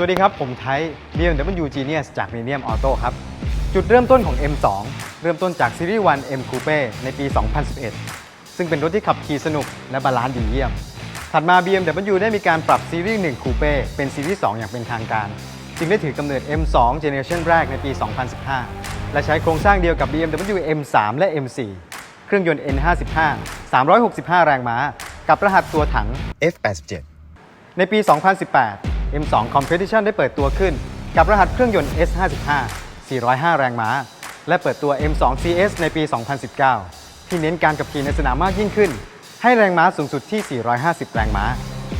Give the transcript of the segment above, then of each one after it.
สวัสดีครับ ผมไทย BMW Genius จาก Millennium Auto ครับ จุดเริ่มต้นของ M2 เริ่มต้นจากซีรีส์1 M Coupe ในปี 2011 ซึ่งเป็นรถที่ขับขี่สนุกและบาลานซ์ดีเยี่ยม ถัดมา BMW ได้มีการปรับซีรีส์1 Coupe เป็นซีรีส์ 2 อย่างเป็นทางการ จึงได้ถือกำเนิด M2 Generation แรกในปี 2015 และใช้โครงสร้างเดียวกับ BMW M3 และ M4 เครื่องยนต์ N55 365 แรงม้า กับรหัสตัวถัง F87 ในปี 2018 M2 Competition ได้เปิดตัวขึ้น กับรหัสเครื่องยนต์ S55 405 แรงม้า และเปิดตัว M2 CS ในปี 2019 ที่เน้นการขับขี่ในสนามมากยิ่งขึ้น ให้แรงม้าสูงสุดที่ 450 แรงม้า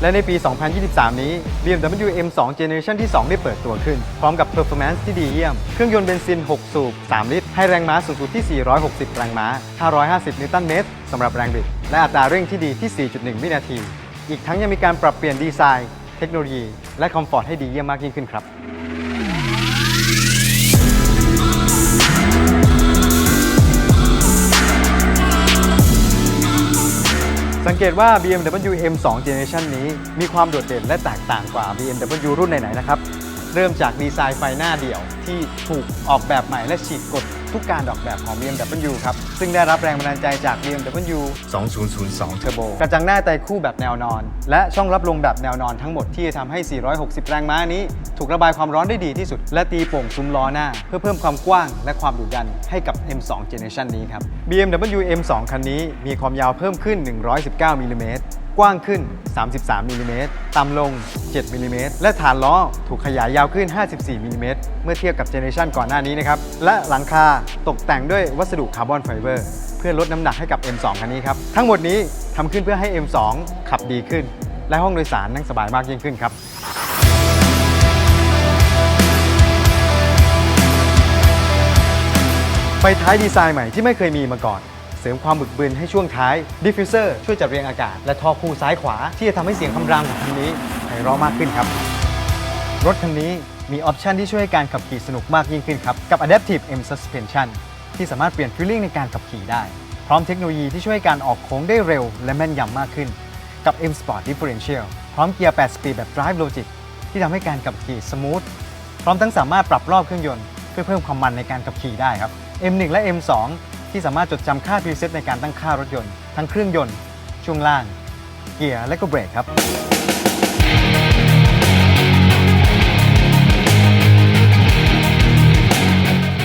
และในปี 2023 นี้ BMW M2 Generation ที่ 2 ได้เปิดตัวขึ้น พร้อมกับ performance ที่ดีเยี่ยม เครื่องยนต์เบนซิน 6 สูบ 3 ลิตร ให้แรงม้าสูงสุดที่ 460 แรงม้า 550 นิวตันเมตรสำหรับแรงบิด และอัตราเร่งที่ดีที่ 4.1 วินาที อีกทั้งยังมีการปรับเปลี่ยนดีไซน์ เทคโนโลยี และคอมฟอร์ตให้ดีเยี่ยมมากยิ่งขึ้นครับ สังเกตว่า BMW M2 Generation นี้มีความโดดเด่นและแตกต่างกว่า BMW รุ่นไหนๆนะครับ เริ่มจากดีไซน์ไฟหน้าเดี่ยวที่ถูกออกแบบใหม่และฉีกกฎ ทุกการออกแบบของ BMW ครับ ซึ่งได้รับแรงบันดาลใจจาก BMW 2002 Turbo กระจังหน้าไตรคู่แบบแนวนอน และช่องรับลมแบบแนวนอนทั้งหมดที่จะทำให้ 460 แรงม้านี้ ถูกระบายความร้อนได้ดีที่สุด และตีโป่งซุ้มล้อหน้า เพื่อเพิ่มความกว้างและความดุดันให้กับ M2 Generation นี้ครับ BMW M2 คันนี้มีความยาวเพิ่มขึ้น 119มิลลิเมตร กว้างขึ้น 33มิลลิเมตรต่ำลง 7มิลลิเมตรและฐานล้อถูกขยายยาวขึ้น 54มิลลิเมตรเมื่อเทียบกับเจเนอเรชันก่อนหน้านี้นะครับ และหลังคาตกแต่งด้วยวัสดุคาร์บอนไฟเบอร์เพื่อลดน้ำหนักให้กับ M2 คันนี้ครับ ทั้งหมดนี้ทำขึ้นเพื่อให้ M2 ขับดีขึ้น และห้องโดยสารนั่งสบายมากยิ่งขึ้นครับไฟท้ายดีไซน์ใหม่ที่ไม่เคยมีมาก่อน เสริมความบึกบึนให้ช่วงท้ายดิฟฟิวเซอร์ช่วยจัดเรียงอากาศ และท่อคู่ซ้ายขวา ที่จะทำให้เสียงคำรามของคันนี้ไพเราะมากขึ้นครับ รถคันนี้มีออปชันที่ช่วยให้การขับขี่สนุกมากยิ่งขึ้นครับ กับ Adaptive M Suspension ที่สามารถเปลี่ยนฟีลลิ่งในการขับขี่ได้ พร้อมเทคโนโลยีที่ช่วยให้การออกโค้งได้เร็ว และแม่นยำมากขึ้น กับ M Sport Differential พร้อมเกียร์ 8 สปีดแบบ Drive Logic ที่ทำให้การขับขี่สมูท พร้อมทั้งสามารถปรับรอบเครื่องยนต์ เพื่อเพิ่มความมันในการขับขี่ได้ครับ M1 และ M2 ที่สามารถจดจำค่าพรีเซตในการตั้งค่ารถยนต์ ทั้งเครื่องยนต์ ช่วงล่าง เกียร์และก็เบรกครับ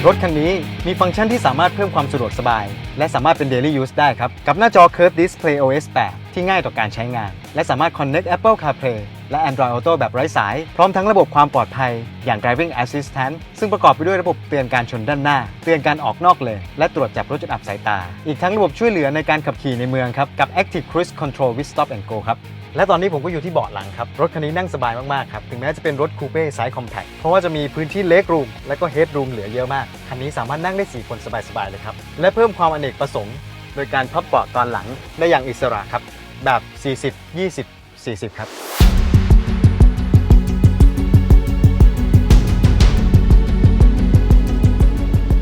รถคันนี้มีฟังก์ชันที่สามารถเพิ่มความสะดวกสบาย และสามารถเป็น Daily Use ได้ครับ กับหน้าจอ Curve Display OS 8 ที่ง่ายต่อการใช้งาน และสามารถ Connect Apple CarPlay และ Android Auto แบบไร้สาย พร้อมทั้งระบบความปลอดภัยอย่าง Driving Assistant ซึ่งประกอบไปด้วยระบบเตือนการชนด้านหน้า เตือนการออกนอกเลนและตรวจจับรถจนอับสายตา อีกทั้งระบบช่วยเหลือในการขับขี่ในเมืองครับ กับ Active Cruise Control with Stop and Go ครับ และตอนนี้ผมก็อยู่ที่เบาะหลังครับ รถคันนี้นั่งสบายมาก ๆ ครับ ถึงแม้จะเป็นรถคูเป้ไซส์คอมแพคเพราะว่าจะมีพื้นที่เล็กรูมและก็เฮดรูมเหลือเยอะมากคันนี้สามารถนั่งได้4คนสบายๆเลยครับและเพิ่มความอเนกประสงค์ โดยการพับเบาะตอนหลังได้อย่างอิสระครับ แบบ 40 20 40 ครับ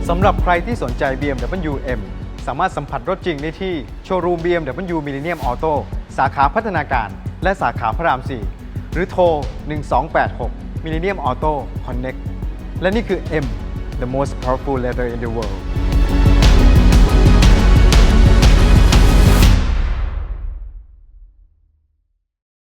สำหรับใครที่สนใจ BMW M สามารถสัมผัสรถจริงได้ที่โชว์รูม BMW Millennium Auto สาขาพัฒนาการ และสาขาพระราม 4 หรือโทร 1286 Millennium Auto Connect และนี่คือ M the most powerful leather in the world